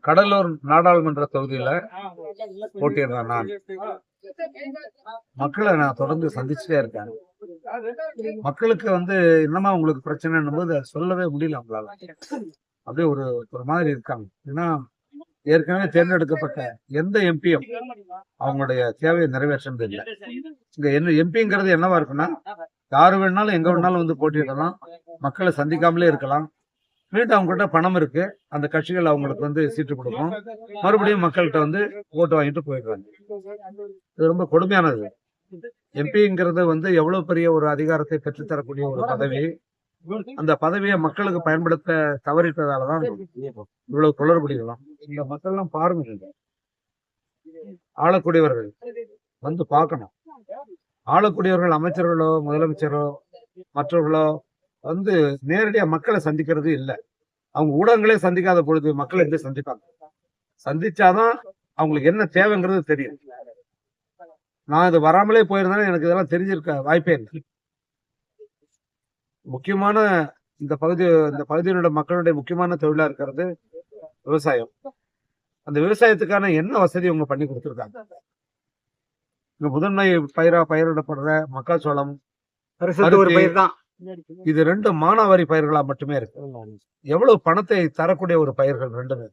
கடலூர் நாடாளுமன்ற தொகுதியில போட்டியிடுறேன் நான். மக்களை நான் தொடர்ந்து சந்திச்சுட்டே இருக்கேன். மக்களுக்கு வந்து என்னமா உங்களுக்கு பிரச்சனைன்னும் போது சொல்லவே முடியல அவங்களால. அப்படியே ஒரு ஒரு மாதிரி இருக்காங்க. ஏன்னா ஏற்கனவே தேர்ந்தெடுக்கப்பட்ட எந்த எம்பியும் அவங்களுடைய தேவையை நிறைவேற்றுறது இல்லை. இங்க என்ன எம்பிங்கிறது என்னவா இருக்குன்னா யாரு வேணாலும் எங்க வேணாலும் வந்து போட்டியிடலாம். மக்களை சந்திக்காமலே இருக்கலாம். மீண்டும் அவங்ககிட்ட பணம் இருக்கு. அந்த கட்சிகள் அவங்களுக்கு வந்து சீட்டு கொடுக்கும். மறுபடியும் மக்கள்கிட்ட வந்து ஓட்டு வாங்கிட்டு போயிடுறாங்க. இது ரொம்ப கொடுமையானது. எம்பிங்கிறது வந்து எவ்வளவு பெரிய ஒரு அதிகாரத்தை பெற்றுத்தரக்கூடிய ஒரு பதவி. அந்த பதவியை மக்களுக்கு பயன்படுத்த தவறிட்டதாலதான் இவ்வளவு குளறுபடிகளும் இந்த மக்கள் எல்லாம் பாருங்க ஆளக்கூடியவர்கள் வந்து பார்க்கணும். ஆளக்கூடியவர்கள் அமைச்சர்களோ முதலமைச்சரோ மற்றவர்களோ வந்து நேரடியா மக்களை சந்திக்கிறது இல்லை. அவங்க ஊடகங்களே சந்திக்காத பொழுது மக்களை எப்படி சந்திப்பாங்க? சந்திச்சாதான் அவங்களுக்கு என்ன தேவைங்கிறது தெரியும். நான் இது வராமலே போயிருந்தேன் எனக்கு இதெல்லாம் தெரிஞ்சிருக்க வாய்ப்பே இல்லை. முக்கியமான இந்த பகுதி இந்த பகுதியினுடைய மக்களுடைய முக்கியமான தொழிலா இருக்கிறது விவசாயம். அந்த விவசாயத்துக்கான என்ன வசதி அவங்க பண்ணி கொடுத்துருக்காங்க? இங்க முதன்மை பயிரா பயிரிடப்படுற மக்காச்சோளம் ஒரு பயிர் தான் இது ரெண்டு மானாவாரி பயிர்களா மட்டுமே இருக்கு. எவ்வளவு பணத்தை தரக்கூடிய ஒரு பயிர்கள் ரெண்டுமே.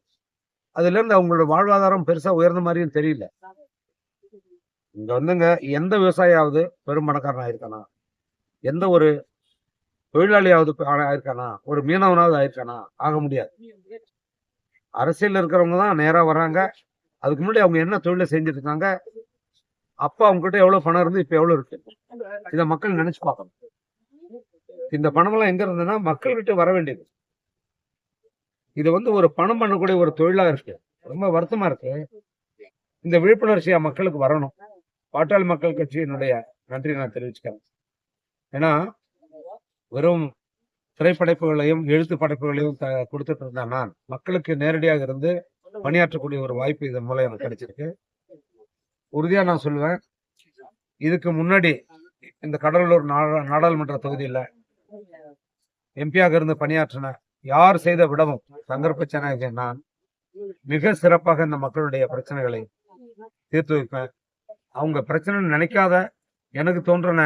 அதுல இருந்து அவங்களோட வாழ்வாதாரம் பெருசா உயர்ந்த மாதிரியும் தெரியல. இங்க வந்துங்க எந்த விவசாயியாவது பெரும் பணக்காரன் ஆயிருக்கானா? எந்த ஒரு தொழிலாளியாவது ஆயிருக்கானா? ஒரு மீனவனாவது ஆயிருக்கானா? ஆக முடியாது. அரசியல்ல இருக்கிறவங்க தான் நேரா வர்றாங்க அதுக்கு முன்னாடி அவங்க என்ன தொழிலை செஞ்சுட்டு இருக்காங்க? அப்ப அவங்க கிட்ட எவ்வளவு பணம் இருந்து இப்ப எவ்வளவு இருக்கு? இத மக்கள் நினைச்சு பார்க்கணும். இந்த பணமெல்லாம் எங்க இருந்ததுன்னா மக்கள் கிட்ட வர வேண்டியது. இது வந்து ஒரு பணம் பண்ணக்கூடிய ஒரு தொழிலா இருக்கு. ரொம்ப வருத்தமா இருக்கு. இந்த விழிப்புணர்ச்சியா மக்களுக்கு வரணும். பாட்டாளி மக்கள் கட்சியினுடைய நன்றி நான் தெரிவிச்சுக்கிறேன். ஏன்னா வெறும் திரைப்படைப்புகளையும் எழுத்து படைப்புகளையும் த- கொடுத்துட்டு இருந்தேன் நான் மக்களுக்கு நேரடியாக இருந்து பணியாற்றக்கூடிய ஒரு வாய்ப்பு இதன் மூலம் எனக்கு கிடைச்சிருக்கு. உறுதியா நான் சொல்லுவேன். இதுக்கு முன்னாடி இந்த கடலூர் நாடா- நாடாளுமன்ற தொகுதியில எம்பியாக இருந்து பணியாற்றின யார் செய்த விடவும் சந்தர்ப்பச்சனாக நான் மிக சிறப்பாக இந்த மக்களுடைய பிரச்சனைகளை தீர்த்து வைப்பேன். அவங்க பிரச்சனை நினைக்காத எனக்கு தோன்றின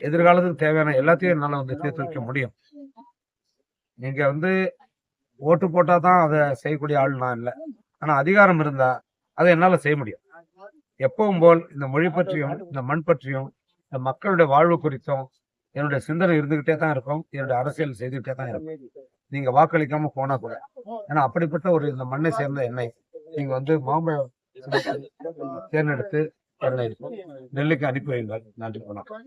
எதிர்காலத்துக்கு தேவையான எல்லாத்தையும் என்னால் வந்து தீர்த்து வைக்க முடியும். நீங்க வந்து ஓட்டு போட்டா தான் அதை செய்யக்கூடிய ஆள் நான் இல்லை. ஆனா அதிகாரம் இருந்தா அதை என்னால செய்ய முடியும். எப்பவும் போல் இந்த மொழி பற்றியும் இந்த மண் பற்றியும் இந்த மக்களுடைய வாழ்வு குறித்தும் என்னுடைய சிந்தனை இருந்துகிட்டே தான் இருக்கும். என்னுடைய அரசியல் செய்துகிட்டே தான் இருக்கும். நீங்க வாக்களிக்காம போனா கூட. ஏன்னா அப்படிப்பட்ட ஒரு இந்த மண்ணை சேர்ந்த எண்ணெய். நீங்க வந்து மாம்பழம் தேர்ந்தெடுத்து நெல்லுக்கு அனுப்பி வைங்கள் நன்றி வணக்கம்.